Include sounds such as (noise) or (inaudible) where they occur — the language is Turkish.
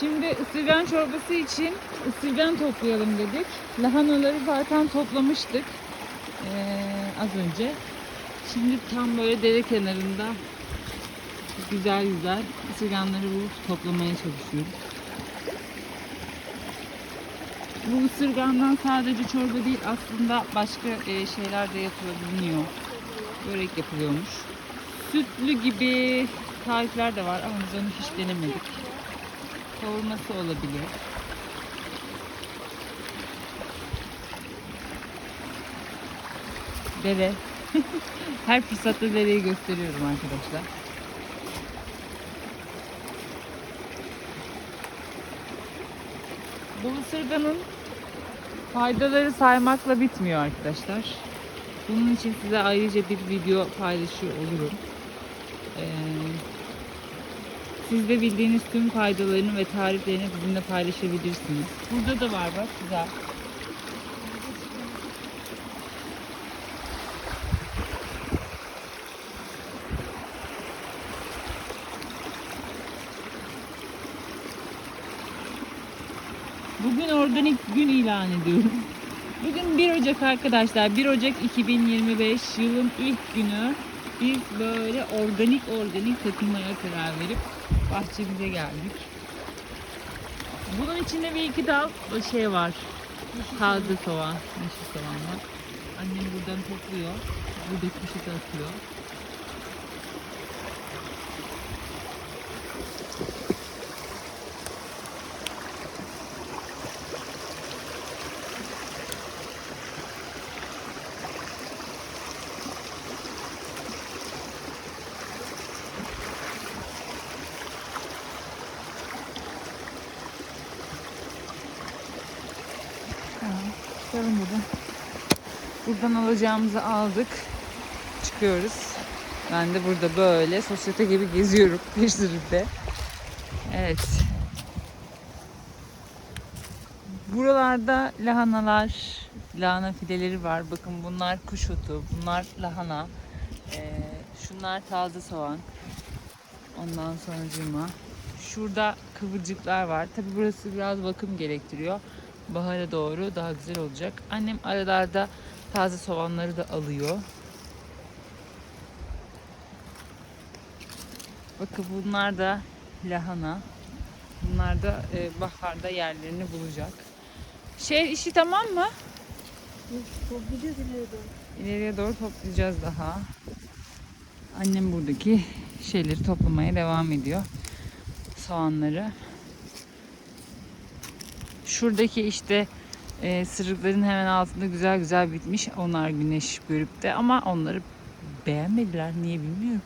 Şimdi ısırgan çorbası için ısırgan toplayalım dedik. Lahanaları zaten toplamıştık ee, az önce. Şimdi tam böyle dere kenarında güzel güzel ısırganları bulup toplamaya çalışıyoruz. Bu ısırgandan sadece çorba değil aslında başka e, şeyler de yapılabiliyor. Börek yapılıyormuş. Sütlü gibi tarifler de var ama biz onu hiç denemedik. Kavurması olabilir. Dere. (laughs) Her fırsatta dereyi gösteriyorum arkadaşlar. Bu ısırganın faydaları saymakla bitmiyor arkadaşlar. Bunun için size ayrıca bir video paylaşıyor olurum. Ee, siz de bildiğiniz tüm faydalarını ve tariflerini bizimle paylaşabilirsiniz. Burada da var bak güzel. Bugün organik gün ilan ediyorum. Bugün 1 Ocak arkadaşlar. 1 Ocak 2025 yılın ilk günü. Biz böyle organik organik takılmaya karar verip bahçemize geldik. Bunun içinde bir iki dal şey var. Taze soğan, yeşil soğan var. Annem buradan topluyor. Buradaki poşete atıyor. Çıkalım buradan. Buradan alacağımızı aldık. Çıkıyoruz. Ben de burada böyle sosyete gibi geziyorum (laughs) peşlerinde. Evet. Buralarda lahanalar, lahana fideleri var. Bakın bunlar kuş otu, bunlar lahana. Ee, şunlar taze soğan. Ondan sonra Şurada kıvırcıklar var. Tabi burası biraz bakım gerektiriyor. Bahara doğru daha güzel olacak. Annem aralarda taze soğanları da alıyor. Bakın bunlar da lahana. Bunlar da e, baharda yerlerini bulacak. Şey işi tamam mı? Toplayacağız ileri doğru. İleriye doğru toplayacağız daha. Annem buradaki şeyleri toplamaya devam ediyor. Soğanları. Şuradaki işte e, sırıkların hemen altında güzel güzel bitmiş. Onlar güneş görüp de ama onları beğenmediler. Niye bilmiyorum.